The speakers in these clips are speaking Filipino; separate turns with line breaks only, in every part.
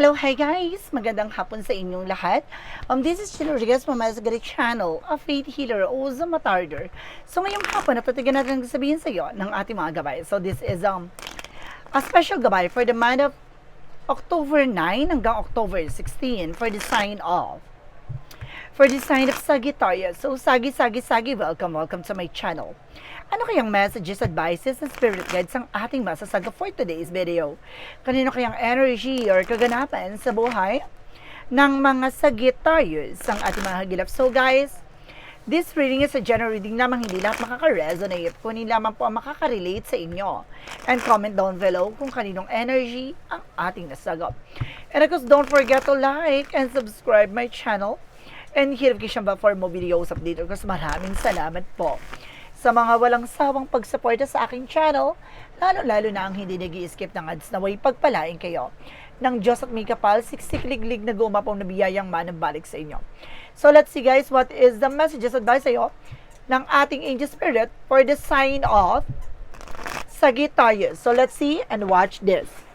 hello, hi guys! Magandang hapon sa inyong lahat. Um, this is Chilo Rodriguez from Masagari Channel, a faith healer o Zamatarder. So ngayong hapon, napatigan natin ang sabihin sa iyo ng ating mga gabay. So this is um, a special gabay for the month of October 9 hanggang October 16 for the sign of for the sign of Sagittarius. So, Sagi, Sagi, Sagi, welcome, welcome to my channel. Ano kayang messages, advices, and spirit guides ang ating masasaga for today's video? Kanino kayang energy or kaganapan sa buhay ng mga Sagittarius ang ating mga hagilap? So, guys, This reading is a general reading lamang hindi lahat makaka-resonate. Kunin lamang po ang makaka-relate sa inyo. And comment down below kung kaninong energy ang ating nasagap. And of course, don't forget to like and subscribe my channel. And hit notification bell for more videos update. Of course, maraming salamat po sa mga walang sawang pagsuporta sa aking channel, lalo-lalo na ang hindi nag skip ng ads na way pagpalain kayo ng Diyos at may kapal, siksikliglig na gumapong na biyayang manabalik sa inyo. So let's see guys, what is the messages advice sa'yo ng ating angel spirit for the sign of Sagittarius. So let's see and watch this.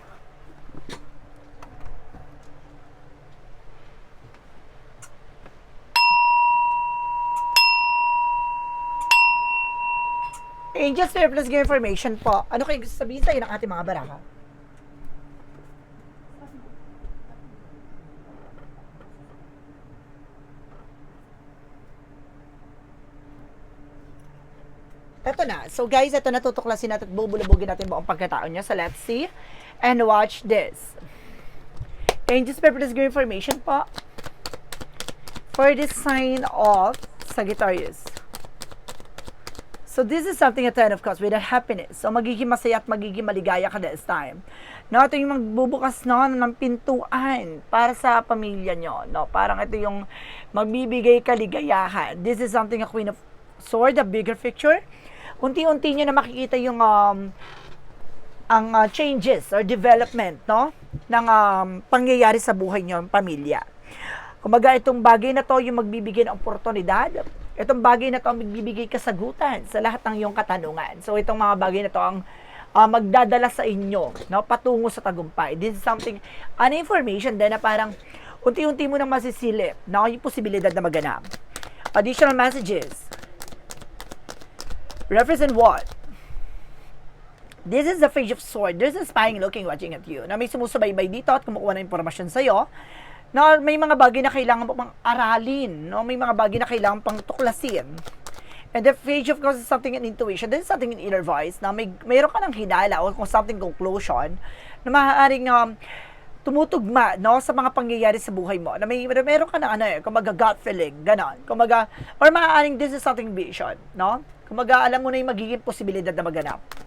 Angel Spirit plus give information po. Ano kayo gusto sabihin sa'yo ng ating mga baraka? Ito na. So guys, ito na tutuklasin natin at bubulabugin natin buong pagkataon niya. So let's see and watch this. Angel Spirit plus give information po for the sign of Sagittarius. So this is something at 10 of cups with a happiness. So magiging masaya at magiging maligaya ka this time. No, ito yung magbubukas no, ng pintuan para sa pamilya nyo. No, parang ito yung magbibigay kaligayahan. This is something a Queen of Sword, a bigger picture. Unti-unti nyo na makikita yung um, ang uh, changes or development no ng um, pangyayari sa buhay nyo, pamilya. Kumaga itong bagay na to yung magbibigay ng oportunidad Itong bagay na to ang magbibigay kasagutan sa lahat ng iyong katanungan. So itong mga bagay na to ang uh, magdadala sa inyo no patungo sa tagumpay. This is something an information din na parang unti-unti mo nang masisilip na no, yung posibilidad na maganap. Additional messages. Represent what? This is the Page of Sword. There's a spying looking, watching at you. Na may sumusubaybay dito at kumukuha ng impormasyon sa'yo na may mga bagay na kailangan pang aralin, no? May mga bagay na kailangan pang tuklasin. And the page of course is something in intuition. Is something in inner voice na may mayroon ka ng hinala o something conclusion na maaaring um, tumutugma no sa mga pangyayari sa buhay mo. Na may meron ka ng ano eh, kumaga gut feeling, ganon. Kumaga or maaaring this is something vision, no? Kumaga alam mo na yung magiging posibilidad na maganap.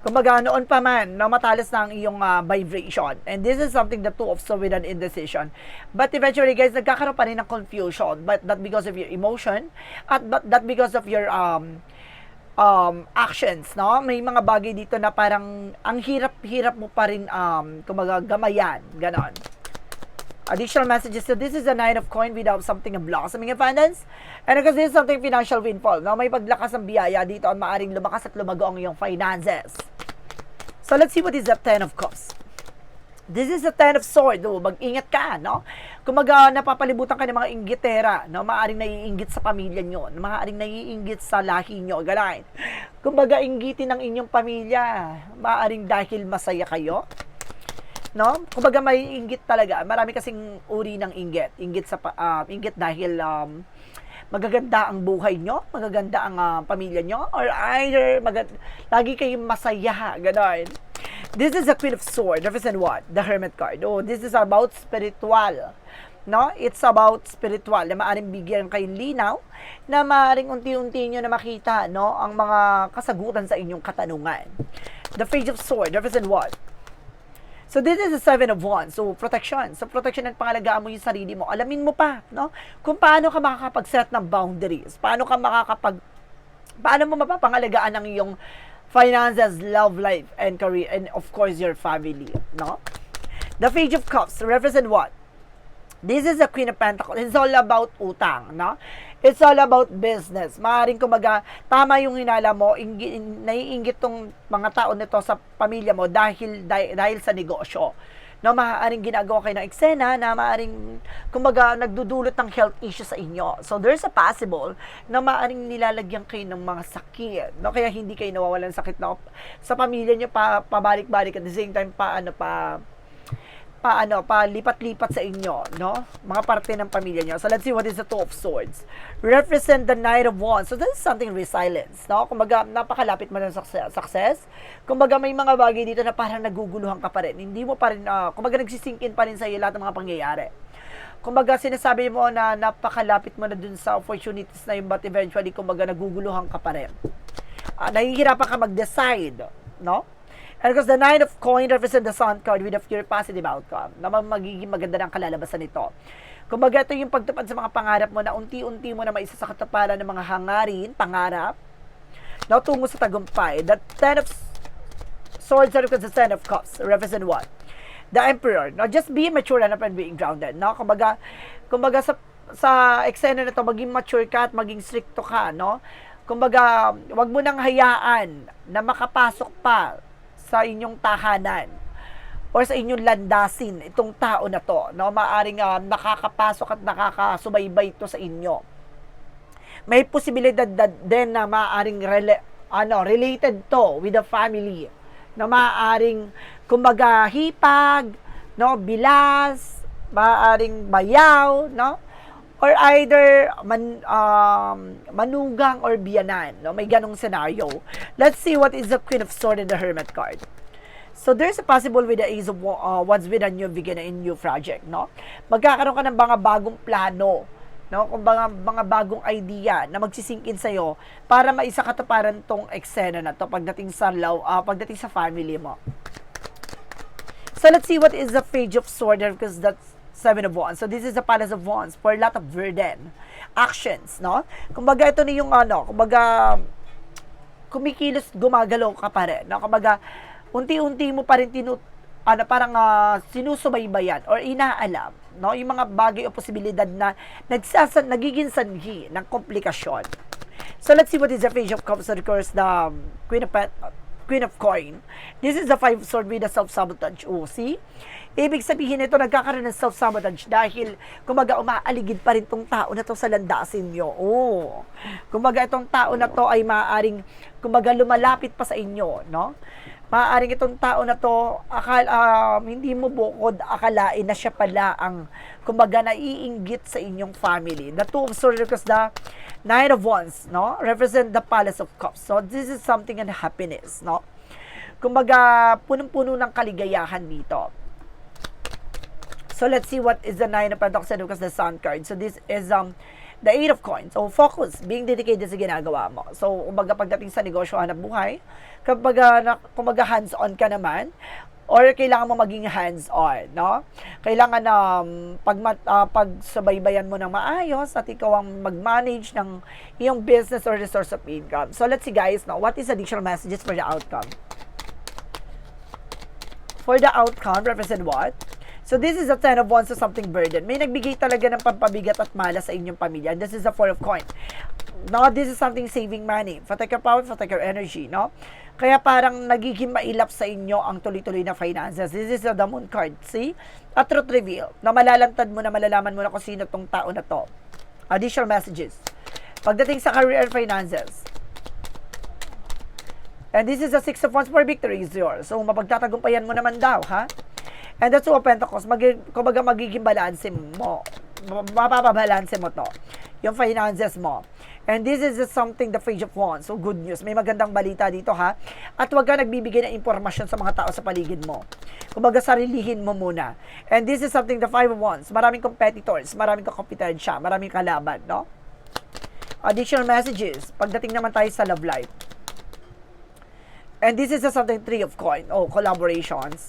Kumbaga, noon pa man, na matalas na ang iyong uh, vibration. And this is something that two of so with an indecision. But eventually, guys, nagkakaroon pa rin ng confusion. But not because of your emotion, at but not because of your um, um, actions, no? May mga bagay dito na parang ang hirap-hirap mo pa rin, um, kumbaga, gamayan. Ganon. Additional messages. So this is a nine of coin without something of blossoming abundance. And because this is something financial windfall. No? May paglakas ng biyaya dito at maaring lumakas at lumago ang iyong finances. So let's see what is the ten of cups. This is the ten of sword. No? Mag-ingat ka, no? Kumaga napapalibutan ka ng mga inggitera, no? Maaring naiinggit sa pamilya nyo, maaring naiinggit sa lahi nyo, galain. Kumbaga inggitin ng inyong pamilya, maaring dahil masaya kayo, no? Kumbaga may inggit talaga. Marami kasing uri ng inggit. Inggit sa uh, inggit dahil um, magaganda ang buhay nyo, magaganda ang uh, pamilya nyo, or either magag- lagi kayong masaya, gano'n. This is the Queen of Swords. Represent what? The Hermit card. Oh, this is about spiritual. No? It's about spiritual na maaring bigyan kayong linaw na maaring unti-unti nyo na makita no, ang mga kasagutan sa inyong katanungan. The Page of Swords. Represent what? So this is the seven of wands. So protection. So protection at pangalagaan mo yung sarili mo. Alamin mo pa, no? Kung paano ka makakapag-set ng boundaries. Paano ka makakapag paano mo mapapangalagaan ang iyong finances, love life, and career, and of course, your family, no? The Page of Cups represent what? This is the Queen of Pentacles. It's all about utang, no? It's all about business. Maaring kumaga, tama yung hinala mo, ingi, naiingit tong mga tao nito sa pamilya mo dahil, dahil, dahil sa negosyo. na maaaring ginagawa kayo ng eksena na maaaring kumbaga nagdudulot ng health issue sa inyo. So there's a possible na maaaring nilalagyan kayo ng mga sakit. No? Kaya hindi kayo nawawalan sakit na sa pamilya niyo pa pabalik-balik at the same time pa ano pa pa ano, pa lipat-lipat sa inyo, no? Mga parte ng pamilya niyo. So let's see what is the Two of Swords. Represent the Knight of Wands. So this is something resilience, no? Kumbaga napakalapit mo ng success. success. Kumbaga may mga bagay dito na parang naguguluhan ka pa rin. Hindi mo pa rin uh, kumbaga nagsisink in pa rin sa iyo lahat ng mga pangyayari. Kumbaga sinasabi mo na napakalapit mo na dun sa opportunities na yun but eventually kumbaga naguguluhan ka pa rin. Uh, nahihirapan ka mag-decide, no? And because the Nine of Coin represent the Sun card with a pure positive outcome na magiging maganda ng kalalabasan nito. Kumbaga ito yung pagtupad sa mga pangarap mo na unti-unti mo na maisa sa katuparan ng mga hangarin, pangarap, na tungo sa tagumpay. The Ten of Swords represents the Ten of Cups. Represent what? The Emperor. Now, just be mature enough and being grounded. No? Kumbaga, kumbaga sa, sa eksena na to, maging mature ka at maging stricto ka. No? Kumbaga, wag mo nang hayaan na makapasok pa sa inyong tahanan or sa inyong landasin itong tao na to no? Maaring uh, nakakapasok at nakakasubaybay ito sa inyo. May posibilidad din na maaring rela- ano related to with the family na maaring kumbaga hipag no? Bilas maaring bayaw no or either man, um, manugang or biyanan. No? May ganong scenario. Let's see what is the Queen of Swords and the Hermit card. So there's a possible with the Ace of uh, with a new beginning in new project, no? Magkakaroon ka ng mga bagong plano, no? Kung mga, mga bagong idea na magsisingkin sa iyo para maisakatuparan tong eksena na to pagdating sa law, uh, pagdating sa family mo. So let's see what is the Page of Swords because that's Seven of Wands. So this is the Palace of Wands for a lot of burden. Actions, no? Kumbaga ito na yung ano, kumbaga kumikilos, gumagalaw ka pa rin. No? Kumbaga, unti-unti mo pa rin tinu, ano, parang uh, sinusubaybayan or inaalam no? yung mga bagay o posibilidad na nagsasan, nagiging sanhi ng komplikasyon. So let's see what is the Page of Cups. Of course, the um, Queen of Pet, Queen of Coin. This is the five sword with the self-sabotage. Oh, see? Ibig sabihin nito, nagkakaroon ng self-sabotage dahil, kumaga, umaaligid pa rin tong tao na to sa landasin nyo. Oh. Kumaga, itong tao na to ay maaaring, kumaga, lumalapit pa sa inyo, no? Maaaring itong tao na to, akal, uh, hindi mo bukod akalain na siya pala ang, kumaga, naiinggit sa inyong family. The two of swords, because the nine of wands, no? Represent the palace of cups. So, this is something in happiness, no? Kumbaga, punong-puno ng kaligayahan dito. So let's see what is the Nine of Pentacles and because the Sun card. So this is um the Eight of Coins. So focus, being dedicated sa ginagawa mo. So kumbaga pagdating sa negosyo, hanap buhay, kapag uh, kumbaga hands-on ka naman, or kailangan mo maging hands-on, no? Kailangan um, pag uh, pagsubaybayan mo ng maayos at ikaw ang mag-manage ng iyong business or resource of income. So let's see guys, no, what is additional messages for the outcome? For the outcome, represent what? So this is a ten of wands to something burden. May nagbigay talaga ng pampabigat at malas sa inyong pamilya. And this is a four of coin. No, this is something saving money. Protect your power, protect your energy, no? Kaya parang nagiging mailap sa inyo ang tuloy-tuloy na finances. This is the moon card. See? A truth reveal. Na malalantad mo na malalaman mo na kung sino tong tao na to. Additional messages. Pagdating sa career and finances. And this is the six of wands for victory is yours. So, mapagtatagumpayan mo naman daw, ha? And that's what Pentecost, mag, kumbaga magiging balanse mo. Mapapabalanse mo to. Yung finances mo. And this is just something the page of wands. So good news. May magandang balita dito ha. At huwag ka nagbibigay ng impormasyon sa mga tao sa paligid mo. Kumbaga sarilihin mo muna. And this is something the five of wands. Maraming competitors, maraming kakompetensya, maraming kalaban, no? Additional messages. Pagdating naman tayo sa love life. And this is just something three of coin. Oh, collaborations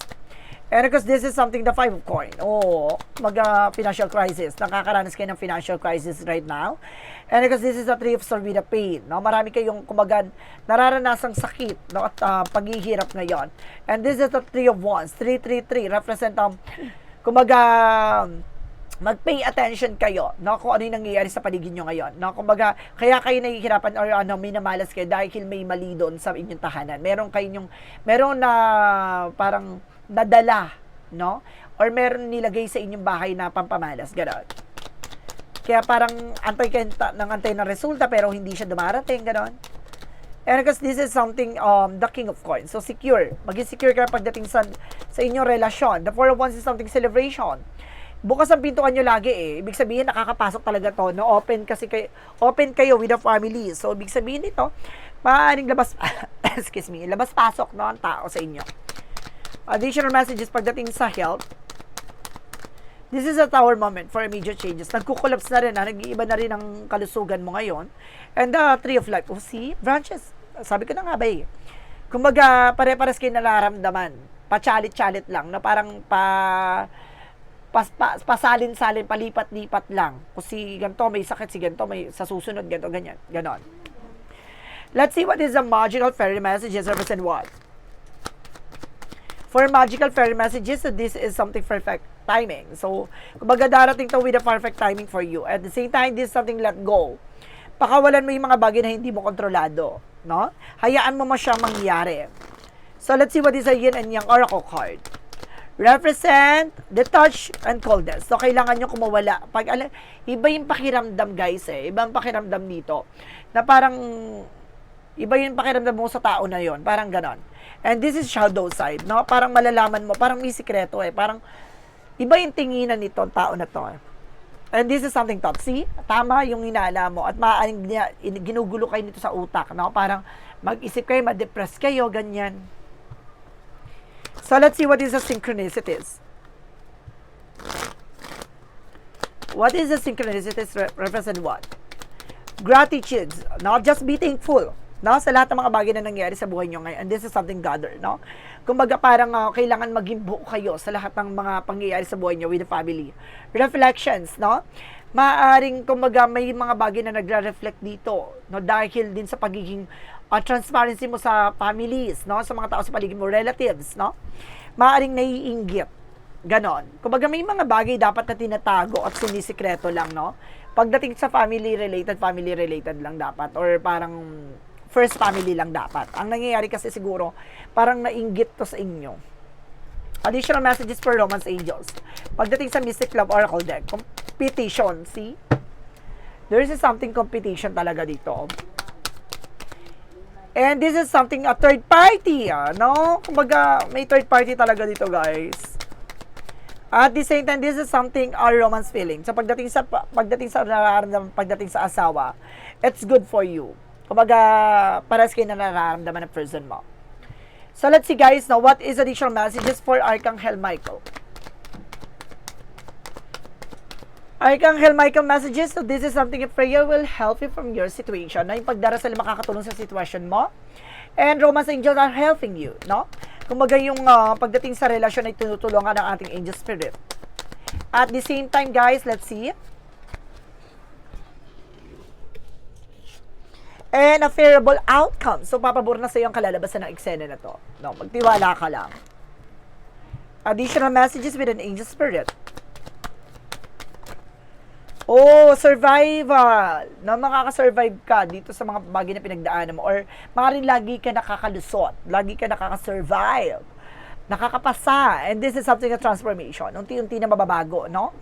And because this is something, the five of coin. Oh, mag uh, financial crisis. Nakakaranas kayo ng financial crisis right now. And because this is the three of the pain. No? Marami kayong kumagan nararanasang sakit no? at uh, paghihirap ngayon. And this is the three of wands. 333 represent um, kumaga mag-pay attention kayo no kung ano yung nangyayari sa paligid nyo ngayon no kumbaga kaya kayo nahihirapan or ano minamalas kayo dahil may mali doon sa inyong tahanan meron kayong meron na parang nadala, no? or meron nilagay sa inyong bahay na pampamalas, gano'n. Kaya parang antay ka ng antay ng resulta pero hindi siya dumarating, gano'n. And because this is something, um, the king of coins. So, secure. Maging secure ka pagdating sa, sa inyong relasyon. The four of wands is something celebration. Bukas ang pintuan nyo lagi eh. Ibig sabihin, nakakapasok talaga to. No? Open kasi kayo, open kayo with the family. So, ibig sabihin nito, maaaring labas, excuse me, labas-pasok no, ang tao sa inyo. Additional messages pagdating sa health. This is a tower moment for immediate changes. Nagkukollaps na rin, ha? nag-iiba na rin ang kalusugan mo ngayon. And the tree of life, oh see, branches. Sabi ko na nga ba eh. Kumbaga, pare-pares kayo nararamdaman. Pachalit-chalit lang, na parang pa pas, pa, pasalin-salin, palipat-lipat lang. Kung si ganito may sakit, si ganito may sa susunod, ganito, ganyan. Ganon. Let's see what is the magical fairy messages represent what. For magical fairy messages, this is something perfect timing. So, kumbaga darating to with a perfect timing for you. At the same time, this is something let go. Pakawalan mo yung mga bagay na hindi mo kontrolado. No? Hayaan mo mo siyang mangyari. So, let's see what is a yin and yang oracle card. Represent the touch and coldness. So, kailangan nyo kumawala. Pag, ala, iba yung pakiramdam, guys, eh. Iba yung pakiramdam dito. Na parang, iba yung pakiramdam mo sa tao na yon Parang ganon. And this is shadow side, no? Parang malalaman mo, parang may sikreto eh. Parang, iba yung tinginan nito, tao na to. eh. And this is something top. See? Tama yung inaala mo. At maaaring ginugulo kayo nito sa utak, no? Parang, mag-isip kayo, ma-depress kayo, ganyan. So, let's see what is the synchronicities. What is the synchronicities re- represent what? Gratitude. No? Just be thankful. No? Sa lahat ng mga bagay na nangyari sa buhay nyo ngayon. And this is something gather. No? Kumbaga parang ah, kailangan maging buo kayo sa lahat ng mga pangyayari sa buhay nyo with the family. Reflections. No? Maaring kumbaga may mga bagay na nagre-reflect dito. No? Dahil din sa pagiging ah, transparency mo sa families. No? Sa mga tao sa paligid mo. Relatives. No? Maaring naiinggit. Ganon. Kumbaga may mga bagay dapat na tinatago at sinisikreto lang, no? Pagdating sa family related, family related lang dapat or parang first family lang dapat. Ang nangyayari kasi siguro, parang nainggit to sa inyo. Additional messages for Romance Angels. Pagdating sa Mystic Love Oracle deck, competition, see? There is something competition talaga dito. And this is something a third party, ah, no? Kumbaga, may third party talaga dito, guys. At the same time, this is something a romance feeling. So pagdating sa pagdating sa pagdating sa asawa, it's good for you. Kumbaga, paras kayo na nararamdaman ng person mo. So let's see guys, now what is additional messages for Archangel Michael? Archangel Michael messages, so this is something if prayer will help you from your situation. Na yung pagdarasal makakatulong sa sitwasyon mo. And romance angels are helping you, no? Kumbaga yung ah, pagdating sa relasyon ay tinutulungan ng ating angel spirit. At the same time, guys, let's see. And a favorable outcome. So, papabor na sa iyo ang kalalabasan ng eksena na to. No, magtiwala ka lang. Additional messages with an angel spirit. Oh, survival. Na makakasurvive ka dito sa mga bagay na pinagdaanan mo. Or maaaring lagi ka nakakalusot. Lagi ka nakakasurvive. Nakakapasa. And this is something of transformation. Unti-unti na mababago, no?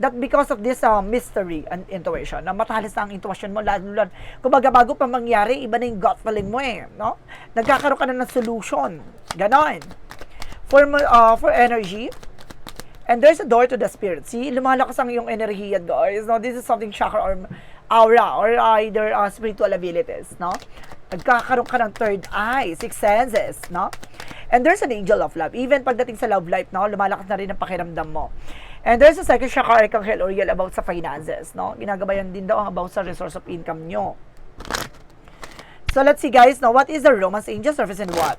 That because of this uh, mystery and intuition, na matalas na ang intuition mo, lalo lalo. Kumbaga, bago pa mangyari, iba na yung gut feeling mo eh, no? Nagkakaroon ka na ng solution. Ganon. For, uh, for energy, And there's a door to the spirit. See, lumalakas ang iyong enerhiya, guys. No, this is something chakra or aura or either uh, spiritual abilities, no? Nagkakaroon ka ng third eye, six senses, no? And there's an angel of love. Even pagdating sa love life, no, lumalakas na rin ang pakiramdam mo. And there's a second chakra archangel Uriel about sa finances, no? Ginagabayan din daw ang about sa resource of income nyo. So let's see guys, now what is the romance angel surface and what?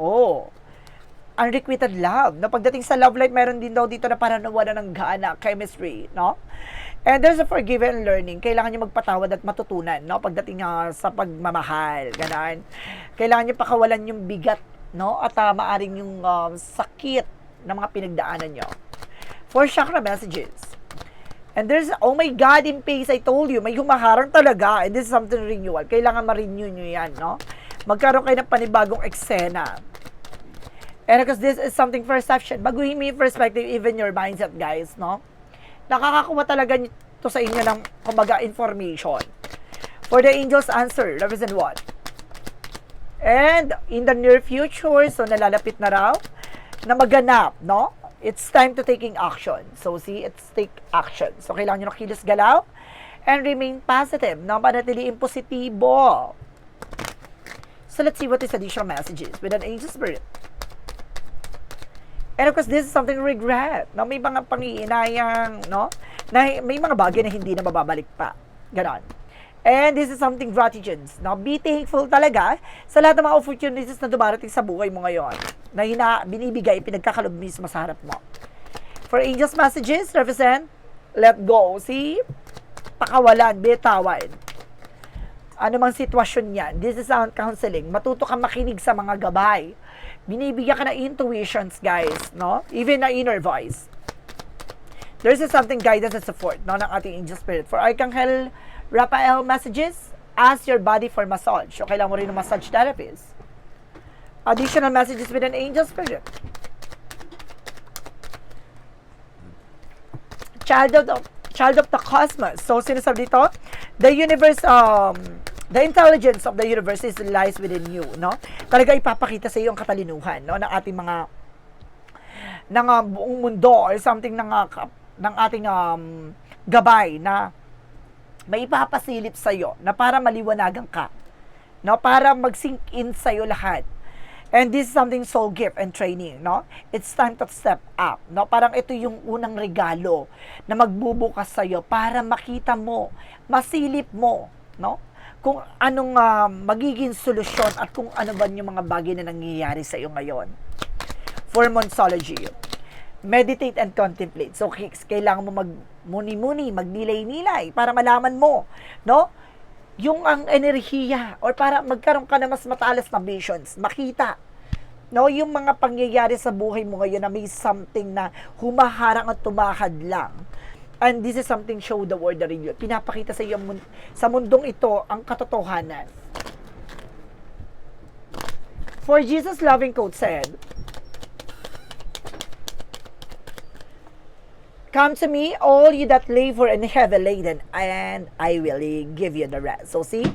Oh, unrequited love. No, pagdating sa love life, meron din daw dito na parang nawala ng gana, chemistry, no? And there's a forgiven learning. Kailangan nyo magpatawad at matutunan, no? Pagdating ah, sa pagmamahal, ganun. Kailangan nyo pakawalan yung bigat, no? At uh, maaring yung um, sakit ng mga pinagdaanan nyo. For chakra messages. And there's, oh my God, in pace, I told you, may humaharang talaga. And this is something renewal. Kailangan ma-renew nyo yan, no? Magkaroon kayo ng panibagong eksena. And because this is something perception, baguhin mo yung perspective, even your mindset, guys, no? Nakakakuha talaga to sa inyo ng, kumbaga, information. For the angel's answer, represent what? And in the near future, so nalalapit na raw, na maganap, no? It's time to taking action. So, see, it's take action. So, kailangan nyo nakilos galaw and remain positive, no? Panatiliin positibo. So, let's see what is additional messages with an angel spirit. And of course, this is something regret. No? May mga pangiinayang, no? Na may mga bagay na hindi na mababalik pa. Ganon. And this is something gratitude. No? Be thankful talaga sa lahat ng mga opportunities na dumarating sa buhay mo ngayon. Na hina, binibigay, pinagkakalob mismo sa harap mo. For angels messages, represent, let go. See? Pakawalan, bitawan. Ano mang sitwasyon yan. This is sound counseling. Matuto ka makinig sa mga gabay. Binibigyan ka na intuitions, guys. No? Even na inner voice. There's a something guidance and support no, ng ating angel spirit. For Archangel Raphael messages, ask your body for massage. So, kailangan mo rin ng massage therapist. Additional messages with an angel spirit. Child of the, child of the cosmos. So, sinasabi dito, the universe, um, the intelligence of the universe is lies within you, no? Talaga ipapakita sa iyo ang katalinuhan, no, ng ating mga ng uh, buong mundo or something ng uh, ng ating um, gabay na may ipapasilip sa iyo na para maliwanagan ka. No, para mag-sink in sa iyo lahat. And this is something soul gift and training, no? It's time to step up, no? Parang ito yung unang regalo na magbubukas sa iyo para makita mo, masilip mo, no? Kung anong ah, magiging solusyon at kung ano ba yung mga bagay na nangyayari sa iyo ngayon for Monsology. Meditate and contemplate. So, kailangan mo mag-muni-muni, magnilay-nilay para malaman mo, no? Yung ang enerhiya or para magkaroon ka na mas matalas na visions, makita. No, yung mga pangyayari sa buhay mo ngayon na may something na humaharang at tumahad lang. And this is something show the world the real. Pinapakita sa iyo sa mundong ito ang katotohanan. For Jesus loving quote said, Come to me, all you that labor and heavy laden, and I will give you the rest. So see,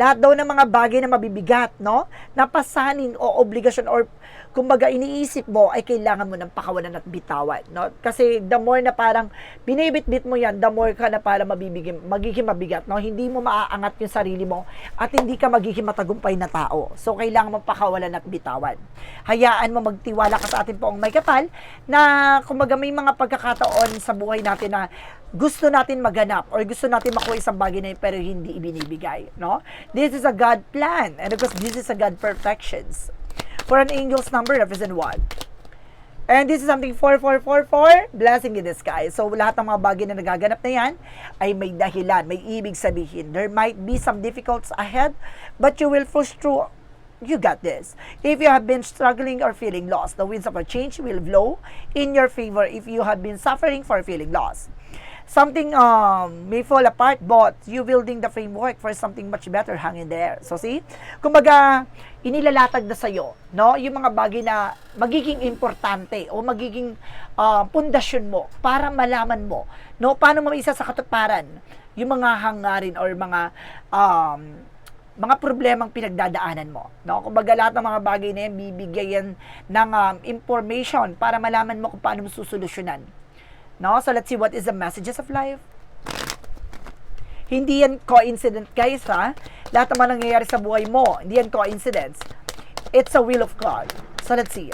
lahat daw ng mga bagay na mabibigat, no? Napasanin o obligasyon or kumbaga iniisip mo ay kailangan mo ng pakawalan at bitawan, no? Kasi the more na parang binibit-bit mo yan, the more ka na para mabibigyan, magiging mabigat, no? Hindi mo maaangat yung sarili mo at hindi ka magiging matagumpay na tao. So, kailangan mo pakawalan at bitawan. Hayaan mo magtiwala ka sa ating poong may kapal na kumbaga may mga pagkakataon sa buhay natin na gusto natin maganap or gusto natin makuha isang bagay na yun pero hindi ibinibigay, no? This is a God plan and because this is a God perfections. For an angel's number represent what? And this is something 4444, blessing in sky. So, lahat ng mga bagay na nagaganap na yan ay may dahilan, may ibig sabihin. There might be some difficulties ahead, but you will push through. You got this. If you have been struggling or feeling lost, the winds of a change will blow in your favor if you have been suffering for feeling lost. Something um, may fall apart, but you building the framework for something much better hanging there. So see, kumbaga, inilalatag na sa'yo, no? Yung mga bagay na magiging importante o magiging uh, pundasyon mo para malaman mo, no? Paano mo isa sa katuparan yung mga hangarin or mga um, mga problemang pinagdadaanan mo. No? Kumbaga lahat ng mga bagay na yan, bibigyan yan ng um, information para malaman mo kung paano mo susolusyonan. No? So let's see what is the messages of life. Hindi yan coincident guys ha. Lahat naman nangyayari sa buhay mo, hindi yan coincidence. It's a will of God. So let's see.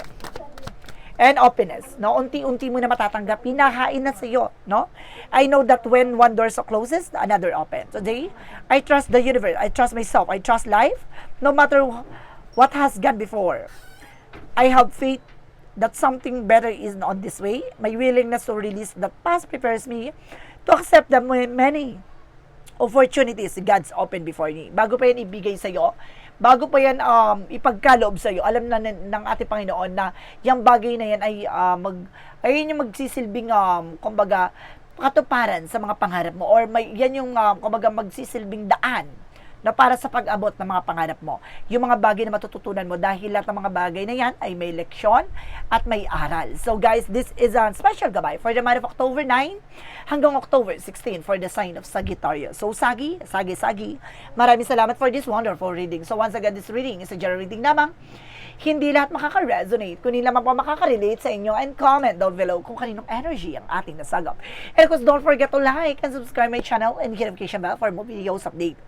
And openness, no? Unti-unti mo na matatanggap, pinahain na sa iyo, no? I know that when one door so closes, another open. Today, I trust the universe, I trust myself, I trust life, no matter wh- what has gone before. I have faith that something better is on this way. My willingness to release the past prepares me to accept the ma- many opportunities God's open before me. Bago pa yan ibigay sa iyo, bago pa yan um, ipagkaloob sa iyo, alam na ng, ng ating Panginoon na yung bagay na yan ay ah, mag ayun yung magsisilbing um, kumbaga katuparan sa mga pangarap mo or may yan yung um, kumbaga magsisilbing daan na para sa pag-abot ng mga pangarap mo. Yung mga bagay na matututunan mo dahil lahat ng mga bagay na yan ay may leksyon at may aral. So guys, this is a special gabay for the month of October 9 hanggang October 16 for the sign of Sagittarius. So Sagi, Sagi, Sagi, maraming salamat for this wonderful reading. So once again, this reading is a general reading lamang. Hindi lahat makaka-resonate, kundi lamang po makaka-relate sa inyo and comment down below kung kaninong energy ang ating nasagap. And of course, don't forget to like and subscribe my channel and hit notification bell for more videos update.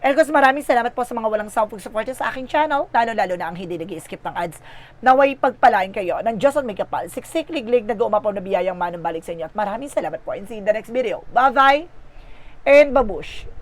And of course, maraming salamat po sa mga walang sawang pag-suporta sa aking channel, lalo-lalo na ang hindi nag skip ng ads. Naway pagpalain kayo ng Diyos at may kapal, siksik, liglig, nag-uumapaw na biyayang balik sa inyo. At maraming salamat po and see you in the next video. Bye-bye and babush!